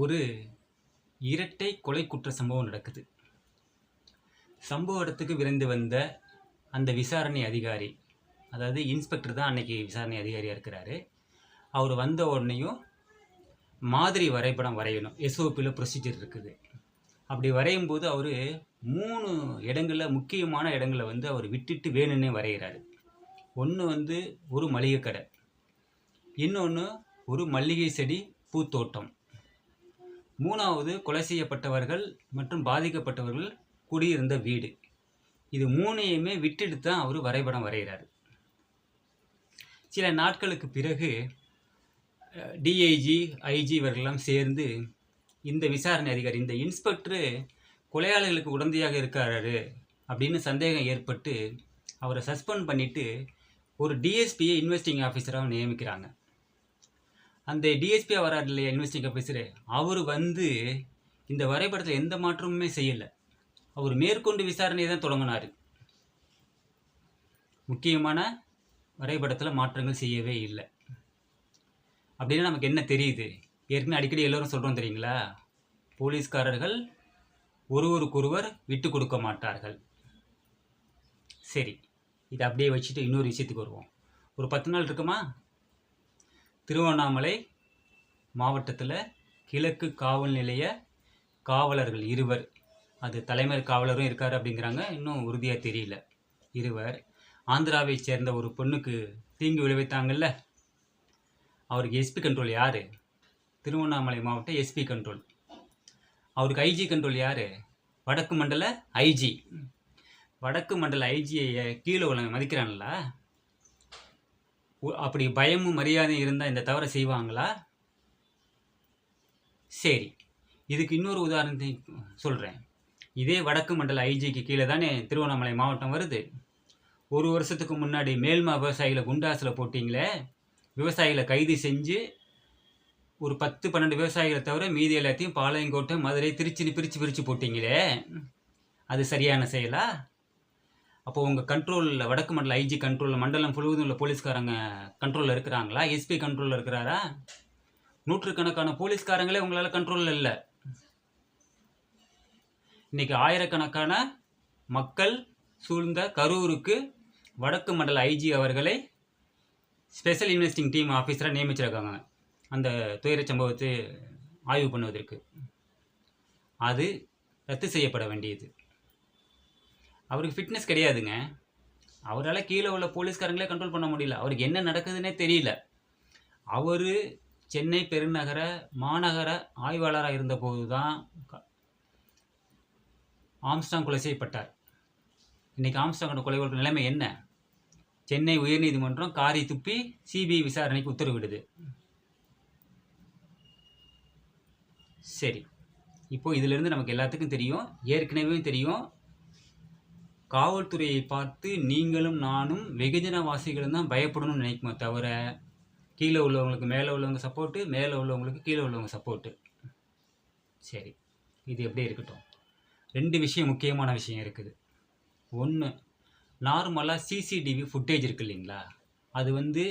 ஒரு இரட்டை கொலை குற்ற சம்பவம் நடக்குது. சம்பவ இடத்துக்கு விரைந்து வந்த அந்த விசாரணை அதிகாரி அதாவது இன்ஸ்பெக்டர் தான் அன்னைக்கு விசாரணை அதிகாரியாக இருக்கிறாரு. அவர் வந்த உடனேயும் மாதிரி வரைபடம் வரையணும். எஸ்ஓபியில் ப்ரொசீஜர் இருக்குது. அப்படி வரையும் போது அவர் மூணு இடங்களில் முக்கியமான இடங்களை வந்து அவர் விட்டுட்டு வேணும்னே வரைகிறாரு. ஒன்று வந்து ஒரு மளிகை கடை இன்னொன்று ஒரு மல்லிகை செடி பூத்தோட்டம். மூணாவது கொலை செய்யப்பட்டவர்கள் மற்றும் பாதிக்கப்பட்டவர்கள் குடியிருந்த வீடு. இது மூணையுமே விட்டுட்டு தான் அவர் வரைபடம் வரைகிறார். சில நாட்களுக்கு பிறகு டிஐஜி ஐஜி இவர்களெல்லாம் சேர்ந்து இந்த விசாரணை அதிகாரி இந்த இன்ஸ்பெக்டரு கொலையாளிகளுக்கு உடந்தையாக இருக்கிறாரு அப்படின்னு சந்தேகம் ஏற்பட்டு அவரை சஸ்பெண்ட் பண்ணிவிட்டு ஒரு டிஎஸ்பியை இன்வெஸ்டிங் ஆஃபீஸராக நியமிக்கிறாங்க. அந்த டிஎஸ்பியாக வராரு இல்லையா இன்வெஸ்டிங் ஆஃபீஸரு அவர் வந்து இந்த வரைபடத்தில் எந்த மாற்றமுமே செய்யலை. அவர் மேற்கொண்டு விசாரணையை தான் தொடங்கினார். முக்கியமான வரைபடத்தில் மாற்றங்கள் செய்யவே இல்லை. அப்படின்னா நமக்கு என்ன தெரியுது? ஏற்கனவே அடிக்கடி எல்லோரும் சொல்கிறோம் தெரியுங்களா? போலீஸ்காரர்கள் ஒருவருக்கொருவர் விட்டு கொடுக்க மாட்டார்கள். சரி இதை அப்படியே வச்சுட்டு இன்னொரு விஷயத்துக்கு வருவோம். ஒரு பத்து நாள் இருக்குமா? திருவண்ணாமலை மாவட்டத்தில் கிழக்கு காவல் நிலைய காவலர்கள் இருவர். அது தலைமை காவலரும் இருக்கார் அப்படிங்கிறாங்க. இன்னும் உறுதியாக தெரியல. இருவர். ஆந்திராவை சேர்ந்த ஒரு பொண்ணுக்கு தீங்கு விளைவித்தாங்கல்ல. அவருக்கு எஸ்பி கண்ட்ரோல் யார்? திருவண்ணாமலை மாவட்ட எஸ்பி கண்ட்ரோல் அவருக்கு ஐஜி கண்ட்ரோல் யார்? வடக்கு மண்டல ஐஜி வடக்கு மண்டல ஐஜியை கீழே உள்ள மதிக்கிறான்ல. அப்படி பயமும் மரியாதையும் இருந்தால் இந்த தவறை செய்வாங்களா? சரி. இதுக்கு இன்னொரு உதாரணத்தை சொல்கிறேன் இதே வடக்கு மண்டல ஐஜிக்கு கீழே தானே திருவண்ணாமலை மாவட்டம் வருது. ஒரு வருஷத்துக்கு முன்னாடி மேல்மா விவசாயிகளை குண்டாசில் போட்டிங்களே? விவசாயிகளை கைது செஞ்சு ஒரு பத்து பன்னெண்டு விவசாயிகளை தவிர மீதி எல்லாத்தையும் பாளையங்கோட்டை மதுரை திருச்சின்னு பிரித்து பிரித்து போட்டிங்களே? அது சரியான செயலா? அப்போது உங்கள் கண்ட்ரோலில் வடக்கு மண்டல ஐஜி கண்ட்ரோலில் மண்டலம் முழுவதும் உள்ள போலீஸ்காரங்க கண்ட்ரோலில் இருக்கிறாங்களா? எஸ்பி கண்ட்ரோலில் இருக்கிறாரா? நூற்றுக்கணக்கான போலீஸ்காரங்களே உங்களால் கண்ட்ரோலில் இல்லை. இன்னைக்கு ஆயிரக்கணக்கான மக்கள் சூழ்ந்த கரூருக்கு வடக்கு மண்டல ஐஜி அவர்களை ஸ்பெஷல் இன்வெஸ்டிங் டீம் ஆஃபீஸராக நியமிச்சிருக்காங்க. அந்த துயர சம்பவத்தை ஆய்வு பண்ணுவதற்கு. அது ரத்து செய்யப்பட வேண்டியது. அவருக்கு ஃபிட்னஸ் கிடையாதுங்க. அவரால் கீழே உள்ள போலீஸ்காரங்களே கண்ட்ரோல் பண்ண முடியல. அவருக்கு என்ன நடக்குதுன்னே தெரியல. அவர் சென்னை பெருநகர மாநகர ஆய்வாளராக இருந்தபோது தான் ஆம்ஸ்டாங் கொலை செய்யப்பட்டார். இன்றைக்கி ஆம்ஸ்டாங்கோட கொலை வழக்கு நிலைமை என்ன? சென்னை உயர்நீதிமன்றம் காரி துப்பி சிபிஐ விசாரணைக்கு உத்தரவிடுது. சரி. இப்போது இதிலிருந்து நமக்கு எல்லாத்துக்கும் தெரியும். ஏற்கனவே தெரியும். காவல்துறையை பார்த்து நீங்களும் நானும் வெகுஜனவாசிகளும் தான் பயப்படணும்னு நினைக்குமே தவிர கீழே உள்ளவங்களுக்கு மேலே உள்ளவங்க சப்போர்ட்டு மேலே உள்ளவங்களுக்கு கீழே உள்ளவங்க சப்போர்ட்டு சரி இது எப்படி இருக்கட்டும். ரெண்டு விஷயம் முக்கியமான விஷயம் இருக்குது. ஒன்று நார்மலாக சிசிடிவி ஃபுட்டேஜ் இருக்கு இல்லைங்களா? அது வந்து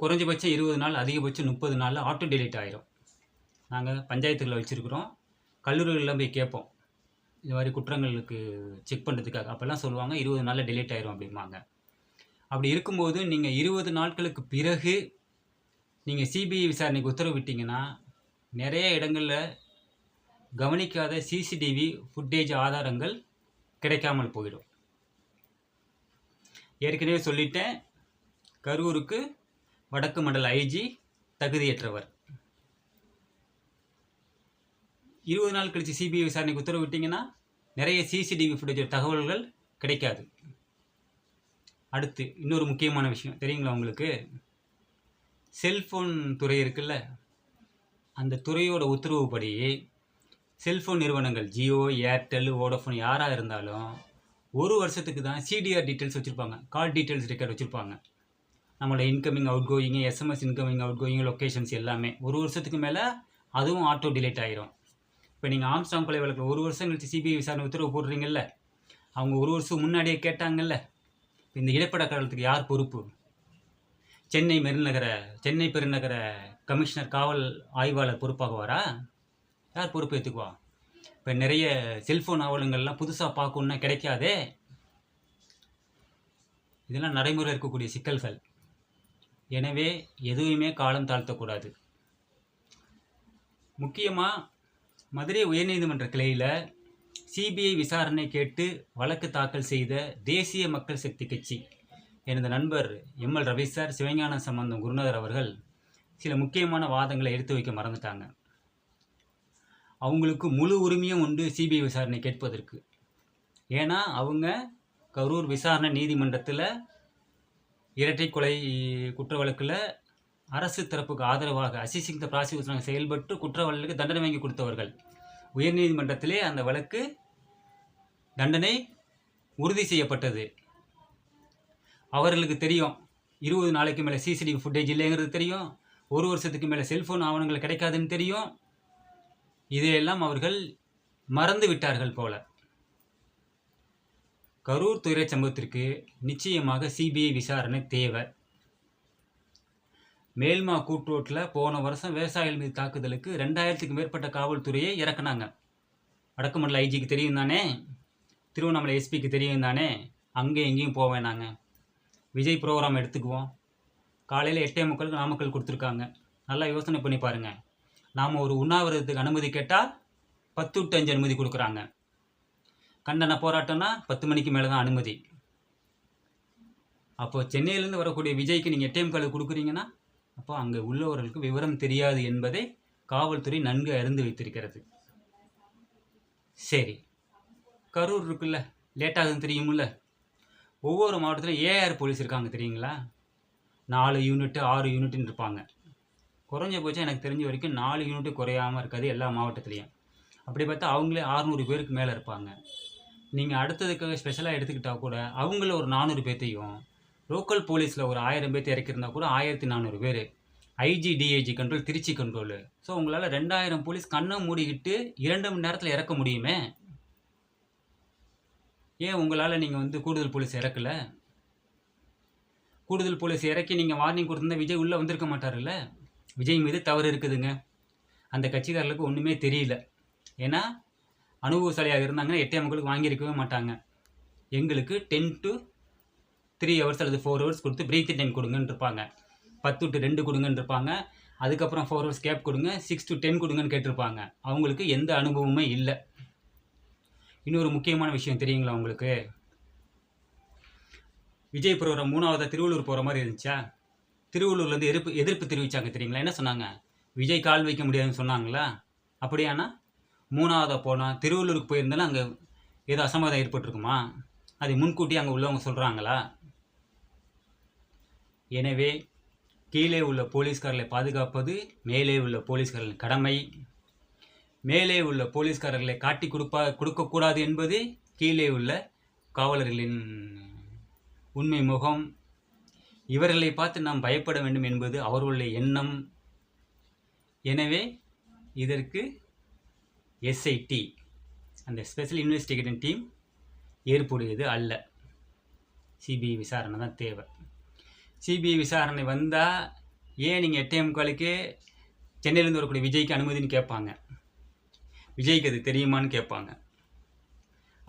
குறைஞ்சபட்சம் இருபது நாள் அதிகபட்சம் முப்பது நாளில் ஆட்டோ டெலிட் ஆயிரும். நாங்கள் பஞ்சாயத்துகளில் வச்சுருக்குறோம். கல்லூரிகளில் போய் கேட்போம். இந்த மாதிரி குற்றங்களுக்கு செக் பண்ணுறதுக்காக அப்போல்லாம் சொல்லுவாங்க இருபது நாளில் டிலேட் ஆயிரும் அப்படிம்பாங்க. அப்படி இருக்கும்போது நீங்கள் இருபது நாட்களுக்கு பிறகு நீங்கள் சிபிஐ விசாரணைக்கு உத்தரவிட்டீங்கன்னா நிறைய இடங்களில் கவனிக்காத சிசிடிவி ஃபுட்டேஜ் ஆதாரங்கள் கிடைக்காமல் போயிடும். ஏற்கனவே சொல்லிட்டேன் கரூருக்கு வடக்கு மண்டல ஐஜி தகுதியற்றவர். இருபது நாள் கழித்து சிபிஐ விசாரணைக்கு உத்தரவிட்டிங்கன்னா நிறைய சிசிடிவி ஃபுட்டேஜ் தகவல்கள் கிடைக்காது. அடுத்து இன்னொரு முக்கியமான விஷயம். தெரியுங்களா உங்களுக்கு? செல்ஃபோன் துறை இருக்குல்ல? அந்த துறையோட உத்தரவுப்படி செல்ஃபோன் நிறுவனங்கள் ஜியோ ஏர்டெல் வோடஃபோன் யாராக இருந்தாலும் ஒரு வருஷத்துக்கு தான் சிடிஆர் டீட்டெயில்ஸ் வச்சுருப்பாங்க. கால் டீட்டெயில்ஸ் ரெக்கார்ட் வச்சுருப்பாங்க. நம்மளோட incoming outgoing SMS incoming outgoing locations எல்லாமே ஒரு வருஷத்துக்கு மேலே அதுவும் ஆட்டோ டிலேட் ஆகிரும் இப்போ நீங்கள் ஆம்ஸ்டாங் கொலை வழக்கில் ஒரு வருஷம் கழிச்சு சிபிஐ விசாரணை உத்தரவு போடுறீங்கல்ல? அவங்க ஒரு வருஷம் முன்னாடியே கேட்டாங்கல்ல? இந்த இடைப்பட காலத்துக்கு யார் பொறுப்பு? சென்னை மெருநகர சென்னை பெருநகர கமிஷனர் காவல் ஆய்வாளர் பொறுப்பாகுவாரா? யார் பொறுப்பு ஏற்றுக்குவா இப்போ நிறைய செல்ஃபோன் ஆவணங்கள்லாம் புதுசாக பார்க்கணுன்னா கிடைக்காதே? இதெல்லாம் நடைமுறை இருக்கக்கூடிய சிக்கல்கள். எனவே எதுவுமே காலம் தாழ்த்தக்கூடாது. முக்கியமாக மதுரை உயர்நீதிமன்ற கிளையில் சிபிஐ விசாரணை கேட்டு வழக்கு தாக்கல் செய்த தேசிய மக்கள் சக்தி கட்சி. எனது நண்பர் எம்எல் ரவி சார் சிவஞான சம்பந்தம் குருநாதர் அவர்கள் சில முக்கியமான வாதங்களை எடுத்து வைக்க மறந்துட்டாங்க. அவங்களுக்கு முழு உரிமையும் உண்டு சிபிஐ விசாரணை கேட்பதற்கு. ஏன்னா அவங்க கரூர் விசாரணை நீதிமன்றத்தில் இரட்டை கொலை குற்ற வழக்கில் அரசு தரப்புக்கு ஆதரவாக அசிசிங் த ப்ராசிக்யூஷனாக செயல்பட்டு குற்றவாளிகளுக்கு தண்டனை வாங்கி கொடுத்தவர்கள். உயர்நீதிமன்றத்திலே அந்த வழக்கு தண்டனை உறுதி செய்யப்பட்டது. அவர்களுக்கு தெரியும் இருபது நாளைக்கு மேலே சிசிடிவி ஃபுட்டேஜ் இல்லைங்கிறது தெரியும் ஒரு வருஷத்துக்கு மேலே செல்ஃபோன் ஆவணங்கள் கிடைக்காதுன்னு தெரியும். இதையெல்லாம் அவர்கள் மறந்து விட்டார்கள் போல. கரூர் துறை சம்பவத்திற்கு நிச்சயமாக சிபிஐ விசாரணை தேவை. மேல்மா கூட்டுரோட்டில் போன வருஷம் விவசாயிகள் மீது தாக்குதலுக்கு ரெண்டாயிரத்துக்கு மேற்பட்ட காவல்துறையை இறக்குனாங்க. வடக்குமண்டல ஐஜிக்கு தெரியும் தானே? திருவண்ணாமலை எஸ்பிக்கு தெரியும் தானே? அங்கே எங்கேயும் போக நாங்கள் விஜய் ப்ரோக்ராம் எடுத்துக்குவோம். காலையில் எட்டே முக்காலுக்கு நாமக்கல் கொடுத்துருக்காங்க. நல்லா யோசனை பண்ணி பாருங்கள் நாம் ஒரு உண்ணாவிரதத்துக்கு அனுமதி கேட்டால் பத்து விட்டு அஞ்சு அனுமதி கொடுக்குறாங்க. கண்டன போராட்டம்னா பத்து மணிக்கு மேலே தான் அனுமதி. அப்போ சென்னையிலேருந்து வரக்கூடிய விஜய்க்கு நீங்கள் எட்டே முக்காலுக்கு கொடுக்குறீங்கன்னா அப்போ அங்கே உள்ளவர்களுக்கு விவரம் தெரியாது என்பதை காவல்துறை நன்கு அறிந்து வைத்திருக்கிறது. சரி. கரூர் இருக்குல்ல லேட்டாகுதுன்னு தெரியுமில்ல? ஒவ்வொரு மாவட்டத்திலும் ஏஆர் போலீஸ் இருக்காங்க தெரியுங்களா? நாலு யூனிட்டு ஆறு யூனிட்டுன்னு இருப்பாங்க. குறைஞ்ச போச்சா எனக்கு தெரிஞ்ச வரைக்கும் நாலு யூனிட்டு குறையாமல் இருக்காது எல்லா மாவட்டத்துலேயும். அப்படி பார்த்தா அவங்களே ஆறுநூறு பேருக்கு மேலே இருப்பாங்க. நீங்கள் அடுத்ததுக்காக ஸ்பெஷலாக எடுத்துக்கிட்டால் கூட அவங்கள ஒரு நானூறு பேர்த்தையும் லோக்கல் போலீஸில் ஒரு ஆயிரம் பேர்த்து இறக்கியிருந்தா கூட ஆயிரத்தி நானூறு பேர். IG DIG control Trichy control so உங்களால் ரெண்டாயிரம் போலீஸ் கண்ணை மூடிக்கிட்டு இரண்டு மணி நேரத்தில் இறக்க முடியுமே? ஏன் உங்களால் நீங்கள் வந்து கூடுதல் போலீஸ் இறக்கல? கூடுதல் போலீஸ் இறக்கி நீங்கள் வார்னிங் கொடுத்துருந்தா விஜய் உள்ளே வந்திருக்க மாட்டார்ல விஜய் மீது தவறு இருக்குதுங்க. அந்த கட்சிக்காரர்களுக்கு ஒன்றுமே தெரியல. ஏன்னா அனுபவசாலியாக இருந்தாங்கன்னா எட்டே மக்களுக்கு வாங்கியிருக்கவே மாட்டாங்க. எங்களுக்கு டென் டு த்ரீ ஹவர்ஸ் அல்லது ஃபோர் ஹவர்ஸ் கொடுத்து பிரேக் டைம் கொடுங்கன்னு இருப்பாங்க பத்து டு ரெண்டு கொடுங்கன்னு இருப்பாங்க அதுக்கப்புறம் ஃபோர் ஹவர்ஸ் கேப் கொடுங்க. சிக்ஸ் டு டென் கொடுங்கன்னு கேட்டிருப்பாங்க. அவங்களுக்கு எந்த அனுபவமுமே இல்லை. இன்னொரு முக்கியமான விஷயம் தெரியுங்களா உங்களுக்கு? விஜய் ப்ரோக்ராம் மூணாவதாக திருவள்ளூர் போகிற மாதிரி இருந்துச்சா? திருவள்ளூர்லேருந்து எதிர்ப்பு எதிர்ப்பு தெரிவித்தாங்க தெரியுங்களா? என்ன சொன்னாங்க? விஜய் கால் வைக்க முடியாதுன்னு சொன்னாங்களா? அப்படியானா மூணாவதாக போனால் திருவள்ளூருக்கு போயிருந்தாலும் அங்கே ஏதோ அசம்பாதம் ஏற்பட்டிருக்குமா? அதை முன்கூட்டி அங்கே உள்ளவங்க சொல்கிறாங்களா எனவே கீழே உள்ள போலீஸ்காரர்களை பாதுகாப்பது மேலே உள்ள போலீஸ்காரர்களின் கடமை. மேலே உள்ள போலீஸ்காரர்களை காட்டி கொடுப்பா கொடுக்கக்கூடாது என்பது கீழே உள்ள காவலர்களின் உண்மை முகம். இவர்களை பார்த்து நாம் பயப்பட வேண்டும் என்பது அவர்களுடைய எண்ணம். எனவே இதற்கு எஸ்ஐடி அந்த ஸ்பெஷல் இன்வெஸ்டிகேட்டிங் டீம் ஏற்புடையது அல்ல. சிபிஐ விசாரணை தான் தேவை. சிபிஐ விசாரணை வந்தால் ஏன் நீங்கள் எட்டே முக்காலுக்கு சென்னையிலேருந்து வரக்கூடிய விஜய்க்கு அனுமதின்னு கேட்பாங்க. விஜய்க்கு அது தெரியுமான்னு கேட்பாங்க.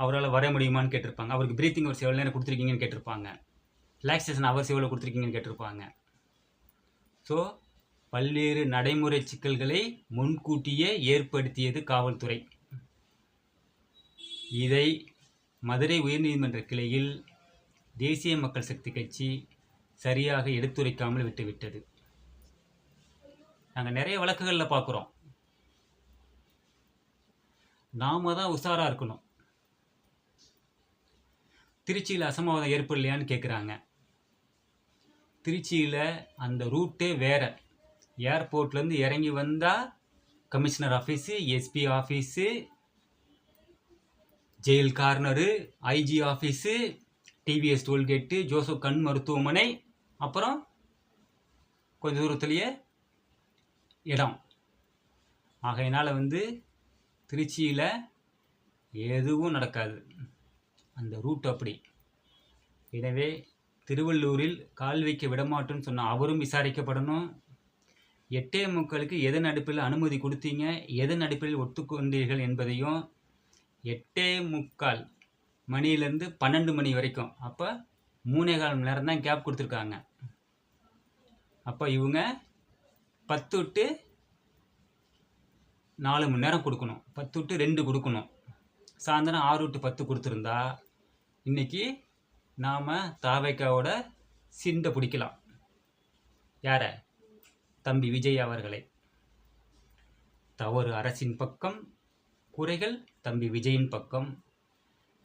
அவரால் வர முடியுமான்னு கேட்டிருப்பாங்க. அவருக்கு ப்ரீத்திங் அவர் எவ்வளோ நேரம் கொடுத்துருக்கீங்கன்னு கேட்டிருப்பாங்க. ரிலாக்ஸேஷன் அவர் எவ்வளோ கொடுத்துருக்கீங்கன்னு கேட்டிருப்பாங்க. ஸோ பல்வேறு நடைமுறை சிக்கல்களை முன்கூட்டியே ஏற்படுத்தியது காவல்துறை. இதை மதுரை உயர்நீதிமன்ற கிளையில் தேசிய மக்கள் சக்தி கட்சி சரியாக எடுத்துரைக்காமல் விட்டுவிட்டது. நாங்கள் நிறைய வழக்குகளில் பார்க்குறோம் நாம தான் உஷாராக இருக்கணும். திருச்சியில் அசம்பாவிதம் ஏற்படலையான்னு கேட்குறாங்க திருச்சியில் அந்த ரூட்டே வேற. ஏர்போர்ட்லேருந்து இறங்கி வந்தால் commissioner office SP office jail corner IG office TVS tollgate Joseph கண் மருத்துவமனை அப்புறம் கொஞ்சம் தூரத்துலேயே இடம். ஆகையினால் வந்து திருச்சியில் எதுவும் நடக்காது. அந்த ரூட் அப்படி. எனவே திருவள்ளூரில் கால் வைக்க விடமாட்டோன்னு சொன்ன அவரும் விசாரிக்கப்படணும். எட்டே முக்காலுக்கு எதன் அடிப்பில் அனுமதி கொடுத்தீங்க? எதன் அடிப்பில் ஒத்துக்கொண்டீர்கள் என்பதையும் எட்டே முக்கால் மணியிலேருந்து பன்னெண்டு மணி வரைக்கும். அப்போ மூணே கால் மணி நேரம் தான் கேப் கொடுத்துருக்காங்க. அப்போ இவங்க பத்து விட்டு நாலு மணி நேரம் கொடுக்கணும். பத்து விட்டு ரெண்டு கொடுக்கணும். சாயந்தரம் ஆறு விட்டு பத்து கொடுத்துருந்தா இன்னைக்கு நாம் தாவைக்காவோட சிண்டை பிடிக்கலாம். யார? தம்பி விஜய் அவர்களை. தவறு அரசின் பக்கம் குறைகள் தம்பி விஜயின் பக்கம்.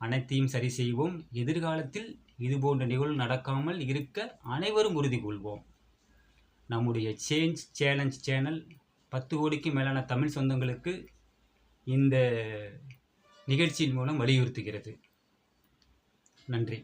அனைத்தையும் சரி செய்வோம். எதிர்காலத்தில் இதுபோன்ற நிகழ்வு நடக்காமல் இருக்க அனைவரும் உறுதி கொள்வோம். நம்முடைய சேஞ்ச் சேலஞ்ச் சேனல் பத்து கோடிக்கு மேலான தமிழ் சொந்தங்களுக்கு இந்த நிகழ்ச்சியின் மூலம் வலியுறுத்துகிறது. நன்றி.